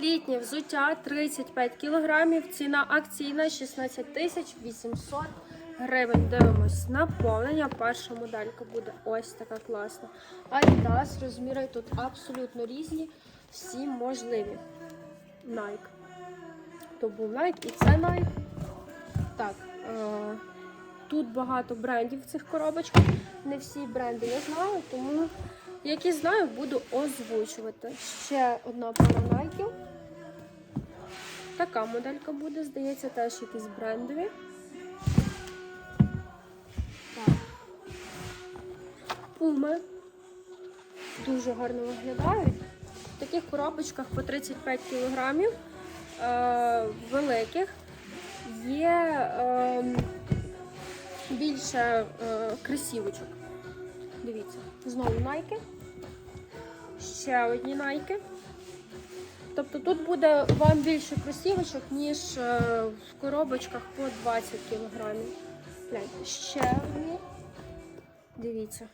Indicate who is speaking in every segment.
Speaker 1: Літнє взуття 35 кілограмів. Ціна акційна 16 тисяч 800 гривень. Дивимось наповнення. Перша моделька буде ось така класна. Adidas, розміри тут абсолютно різні, всі можливі. Nike. То був Nike і це Nike. Так, е, тут багато брендів в цих коробочках. Не всі бренди я знаю, тому які знаю, буду озвучувати. Ще одна пара найків. Така моделька буде, здається, теж якісь брендові. Пуми. Дуже гарно виглядають. В таких коробочках по 35 кілограмів. Е, великих. Є е, більше е, кросівочок. Дивіться, знову найки. Ще одні найки. Тобто тут буде вам більше кросівочок, ніж е, в коробочках по 20 кілограмів. Гляньте, ще одні. Дивіться.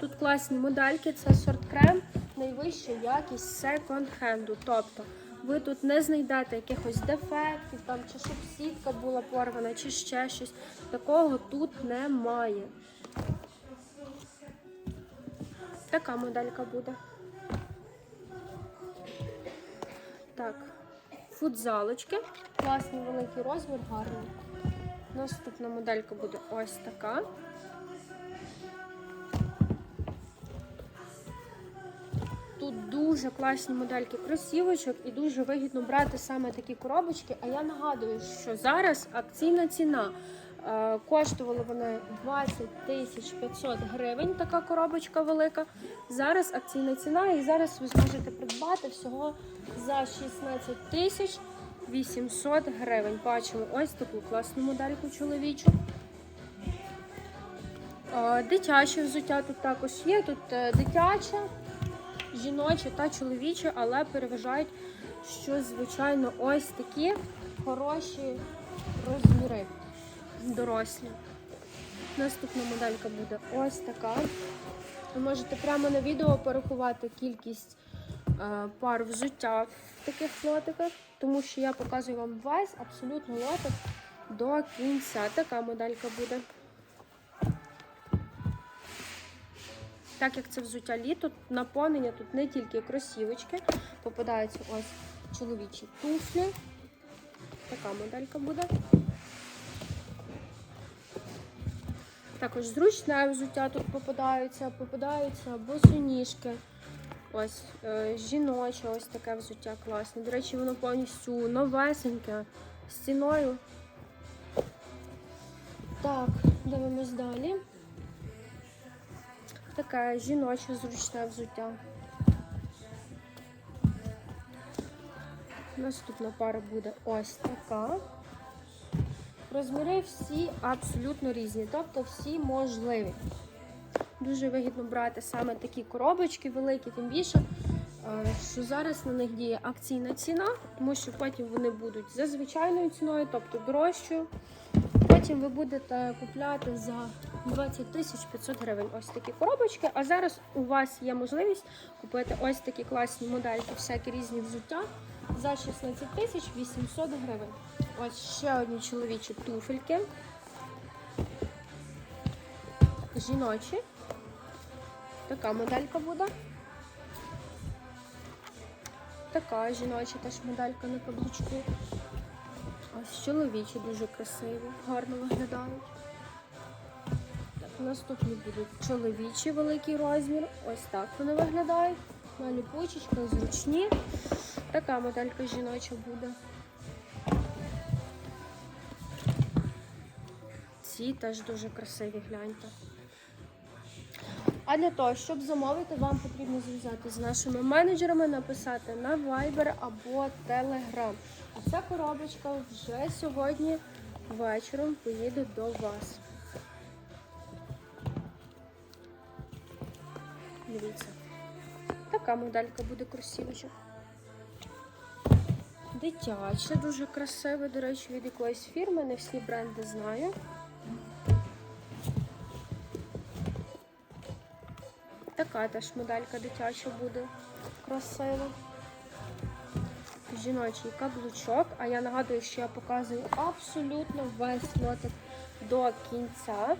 Speaker 1: Тут класні модельки, це сорт крем, найвища якість секонд-хенду. Тобто ви тут не знайдете якихось дефектів, там, чи щоб сітка була порвана, чи ще щось. Такого тут немає. Така моделька буде. Так, футзалочки. Класний великий розмір, гарний. Наступна моделька буде ось така. Тут дуже класні модельки кросівочок і дуже вигідно брати саме такі коробочки. А я нагадую, що зараз акційна ціна. Е, Коштували вони 20 тисяч 500 гривень, така коробочка велика. Зараз акційна ціна, і зараз ви зможете придбати всього за 16 тисяч 800 гривень. Бачили ось таку класну модельку чоловічу. Е, Дитяче взуття тут також є. Тут е, дитяче, жіноче та чоловіче, але переважають, що звичайно ось такі хороші розміри дорослі. Наступна моделька буде ось така. Ви можете прямо на відео порахувати кількість е, пар взуття в таких лотиках, тому що я показую вам весь абсолютно лотик до кінця. Така моделька буде. Так як це взуття літо, наповнення тут не тільки кросівочки, попадаються ось чоловічі туфлі. Така моделька буде. Також зручне взуття тут попадаються, попадаються босоніжки. Ось е, жіноче, ось таке взуття класне. До речі, воно повністю новесеньке, з ціною. Так, дивимось далі. Таке жіноче зручне взуття. Наступна пара буде ось така. Розміри всі абсолютно різні, тобто всі можливі. Дуже вигідно брати саме такі коробочки великі, тим більше, е, що зараз на них діє акційна ціна, тому що потім вони будуть за звичайною ціною, тобто дорожчою. Потім ви будете купляти за 20 тисяч 500 гривень ось такі коробочки. А зараз у вас є можливість купити ось такі класні модельки, всякі різні взуття за 16 тисяч 800 гривень. Ось ще одні чоловічі туфельки. Жіночі. Така моделька буде. Така жіноча теж моделька на каблучку. Ось чоловічі дуже красиві, гарно виглядають. Так, наступні будуть чоловічі великий розмір. Ось так вони виглядають. На ліпучечках, зручні. Така моделька жіноча буде. Ці теж дуже красиві, гляньте. А для того, щоб замовити, вам потрібно зв'язатися з нашими менеджерами, написати на Viber або Telegram. А ця коробочка вже сьогодні вечором поїде до вас. Дивіться. Така моделька буде кросівочок. Дитяче, дуже красиве, до речі, від якоїсь фірми, не всі бренди знаю. Така теж моделька дитяча буде красива. жіночий каблучок. А я нагадую, що я показую абсолютно весь лотик до кінця.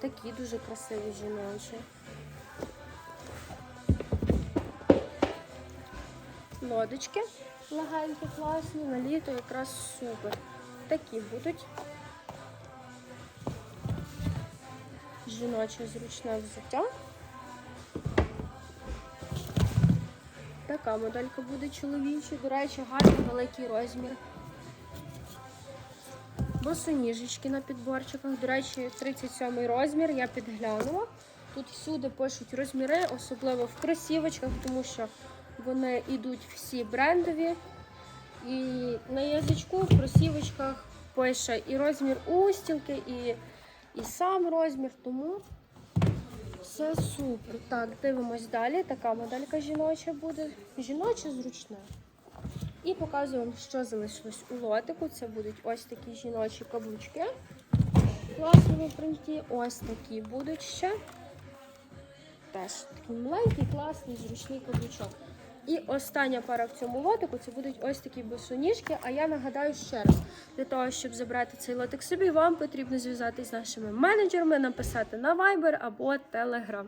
Speaker 1: Такі дуже красиві жіночі. Лодочки легенькі, класні, на літо якраз супер. Такі будуть. Жіноче зручне взуття. Така моделька буде чоловіча. До речі, гарний великий розмір. Босоніжечки на підборчиках. До речі, 37 розмір, я підглянула. Тут всюди пишуть розміри, особливо в кросівочках, тому що вони йдуть всі брендові. І на язичку в кросівочках пише і розмір устілки, і, і сам розмір, тому все супер. Так, дивимось далі. Така моделька жіноча буде. Жіноча зручна. І показую вам, що залишилось у лотику. Це будуть ось такі жіночі каблучки. В класному принті. Ось такі будуть ще. Теж такий маленький, класний, зручний каблучок. І остання пара в цьому лотику це будуть ось такі босоніжки. А я нагадаю ще раз, для того, щоб забрати цей лотик собі, вам потрібно зв'язатись з нашими менеджерами, написати на Viber або Telegram.